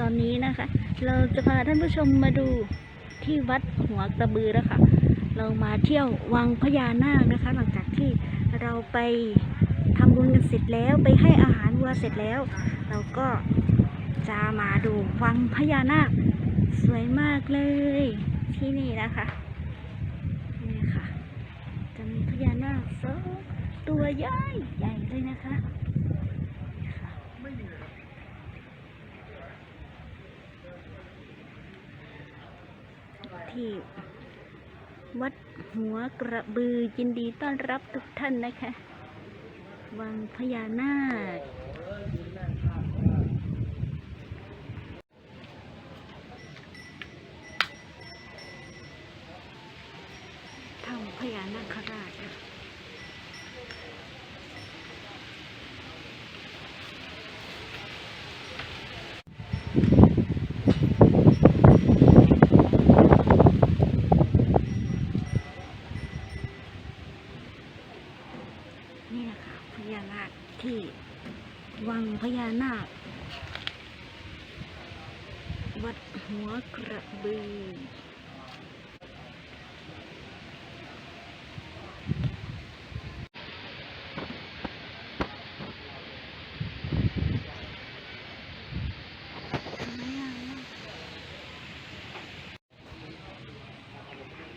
ตอนนี้นะคะ เราจะพาท่านผู้ชมมาดูที่วัดหัวกระบือนะคะ เรามาเที่ยววังพญานาคนะคะ หลังจากที่เราไปทำบุญกันเสร็จแล้วไปให้อาหารวัวเสร็จแล้ว เราก็จะมาดูวังพญานาคสวยมากเลยที่นี่นะคะนี่ค่ะจะมีพญานาคสองตัวใหญ่ใหญ่เลยนะคะนี่ค่ะ ที่วัดหัวกระบือยินดีต้อนรับทุกท่านนะคะ วังพญานาค ทำพญานาคราชค่ะนี่นะคะพญานาคที่วังพญา นาควัดหัวกระบือ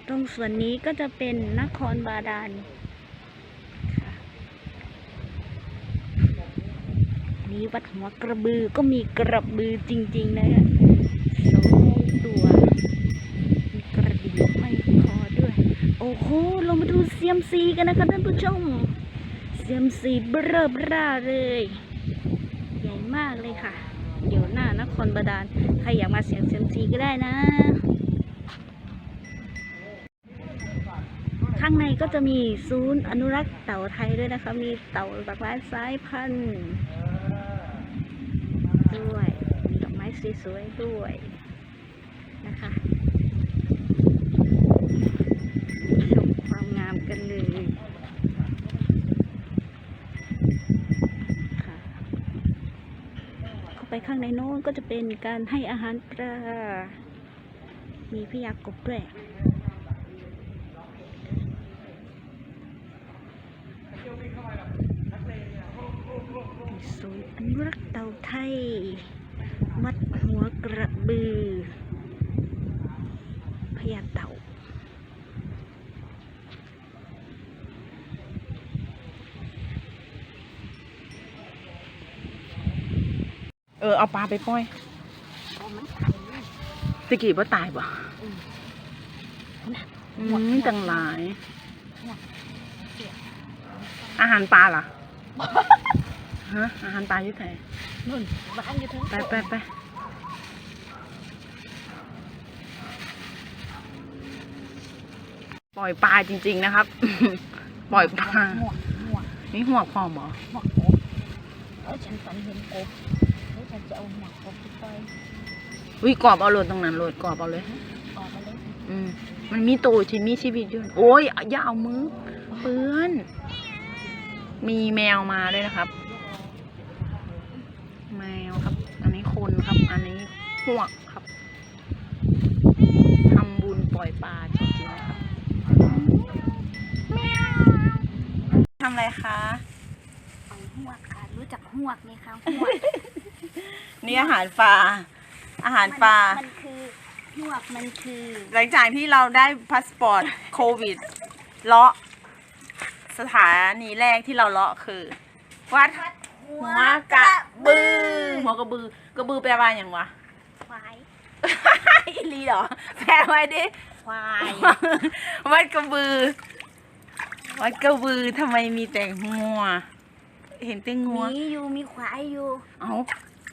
ตรงส่วนนี้ก็จะเป็นนครบาดาลค่ะ นี่วัดหัวกระบือก็มีกระบือจริง ๆ นะคะสองตัวมีกระดิ่งห้อยคอด้วย โอ้โหเรามาดูเซียมซีกันนะคะท่านผู้ชมเซียมซีเบรอเบราเลย ใหญ่มากเลยค่ะ เดี๋ยวหน้านครบาดาลใครอยากมาเสียงเซียมซีก็ได้นะข้างในก็จะมีศูนย์อนุรักษ์เต่าไทยด้วยนะคะ มีเต่าหลากหลายสายพันธุ์ ด้วย มีดอกไม้สวยๆด้วยนะคะชมความงามกันเลยค่ะเข้าไปข้างในโน้นก็จะเป็นการให้อาหารปลา มีพยากบด้วยอนุรักษ์เต่า ไทยวัดหัวกระบือพญาเต่า เออ เอาปลาไปปล่อยตะกี้ว่าตายบ่อืมจังหลาย อาหารปลาเหรอ ฮะอาหารปลาอยู่ไหนนุ่นบ้านอยู่ทั้งไปไปไปปล่อยปลาจริง ๆ นะครับ ปล่อยปลาหมวกหมวกนี่หัวพอหมอหมวกกบเออฉันฝันเห็นกบเฮ้ยฉันจะเอาหมวกกบไปปล่อยวิกรอบเอาโหลดตรงนั้นโหลดกรอบเอาเลยออกมาเลยอืมมันมีตัวชีมีชีวิตอยู่โอ้ยอย่าเอามือเปื้อนมีแมวมาด้วยนะครับ แมวครับ อันนี้ คนครับ อันนี้หวกครับทำบุญปล่อยปลาจริงๆนะครับทำอะไรคะเอาหวกค่ะ รู้จักหวกไหมคะหวกนี่อาหารปลาอาหารปลามันคือหวกมันคือ หลังจากที่เราได้พาสปอร์ตโควิดเลาะสถานีแรกที่เราเลาะคือ วัด หัวกระบือ หัวกระบือกระบือแปลว่าอย่างวะ ควาย อีหลีเหรอ แปลไว้ดิ ควาย วัดกระบือ วัดกระบือทำไมมีแต่งัว เห็นแต่งัว มีอยู่ มีควายอยู่ เอ้า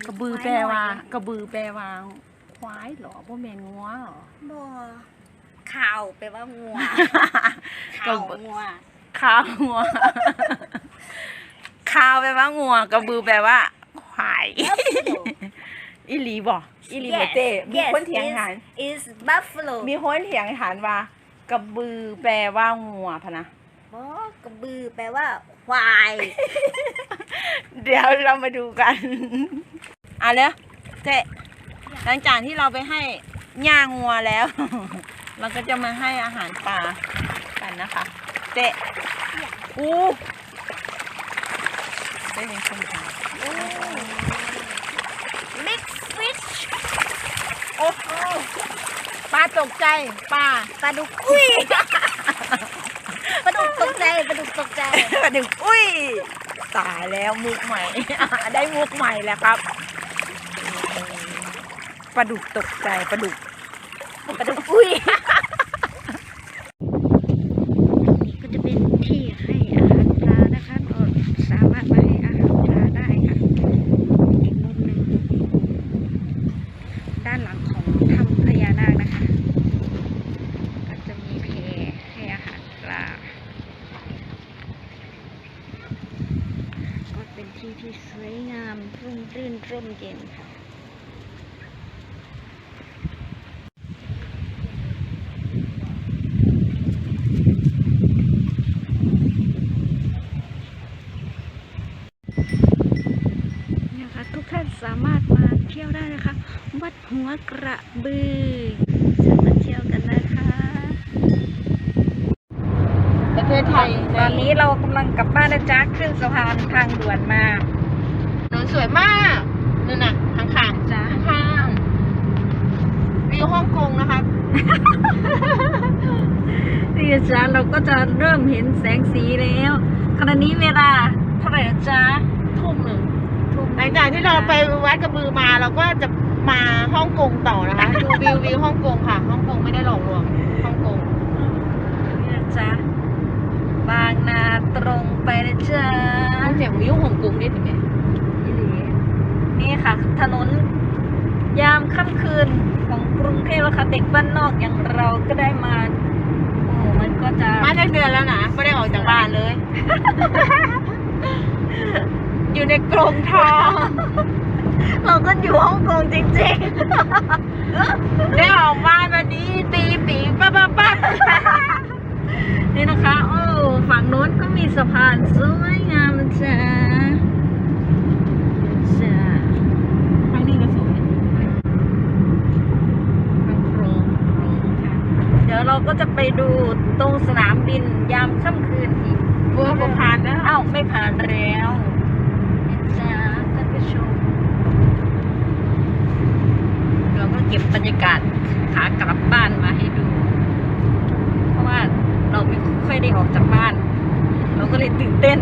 กระบือแปลว่า กระบือแปลว่า ควายเหรอพ่อแม่นงัวเหรอบ่ข่าวแปลว่างัวกระข่าวบืองัวข้าวงัว ข้าวแปลว่างัวกระบือแปลว่าควายอีหลีบอกอีหลีบ่เต้มีคนเถียงหาน is buffalo มีคนเถียงหานว่ากระบือแปลว่างัวพะนะบ่กระบือแปลว่าควาย เดี๋ยวเรามาดูกันอะเลยเจ๊หลังจากที่เราไปให้หญ้างัวแล้ว เราก็จะมาให้อาหารปลากันนะคะเจ๊อู้ เจ๊เป็นคนทำ mix fish โอ้โหปลาตกใจปลาปลาดุกอุ้ยปลาดุกตกใจปลาดุกตกใจปลาดุกอุ้ยตายแล้วมุกใหม่ ได้มุกใหม่แล้วครับปลาดุกตกใจปลาดุกปลาดุกอุ้ย นี่ก็จะเป็นที่ให้อาหารปลานะคะเราสามารถมาให้อาหารปลาได้ค่ะ อีกมุมหนึ่งด้านหลังของถ้ำพญานาคนะคะ ก็จะมีเพให้อาหารปลา ก็เป็น ที่ที่สวยงามรุ่มรื่นร่มเย็นค่ะนะคะทุกท่านสามารถมาเที่ยวได้นะคะ วัดหัวกระบือสามารถเที่ยวกันนะคะ ประเทศไทย ตอนนี้เรากำลังกลับบ้านนะจ๊ะขึ้นสะพานทางด่วนมาถนนสวยมากนั่นน่ะข้างข้างจ้าๆข้างๆวิวฮ่องกงนะครับนี่นะจ๊ะเราก็จะเริ่มเห็นแสงสีแล้วขณะนี้เวลาเท่าไหร่นะจ๊ะทุ่มหนึ่งทุ่มหลังจากที่เราไปวัดกระบือมาเราก็จะมาฮ่องกงต่อนะคะ ดูวิววิวฮ่องกงค่ะฮ่องกงไม่ได้หลอกลวงฮ่องกง นี่นะจ๊ะบางนาตรงไป นะจ๊ะต้องเสียงวิวฮ่องกงได้ถึงไหมนี่ค่ะ ถนน ยามค่ำคืนของกรุงเทพแล้วค่ะเด็กบ้านนอกอย่างเราก็ได้มา โอ้ มันก็จะมาได้เดือนแล้วนะไม่ได้ออกจากบ้านเลย อยู่ในกรงทองเราก็อยู่ฮ่องกงจริงได้ออกบ้านวันนี้ตีปีปั๊บปั๊บปั๊บๆนี่นะคะโอ้ ฝั่งโน้นก็มีสะพานสวยงามนะจ๊ะจ้ะครั้งนี้ก็สวยโรงโรงค่ะเดี๋ยวเราก็จะไปดูตรงสนามบินยามค่ำคืนอีกบัวก็ผ่านแล้วเอ้าไม่ผ่านแล้วนะจ๊ะท่านผู้ชมเราก็เก็บบรรยากาศขากลับบ้านมาให้ดู เพราะว่า เราไม่ค่อยได้ออกจากบ้าน เราก็เลยตื่นเต้น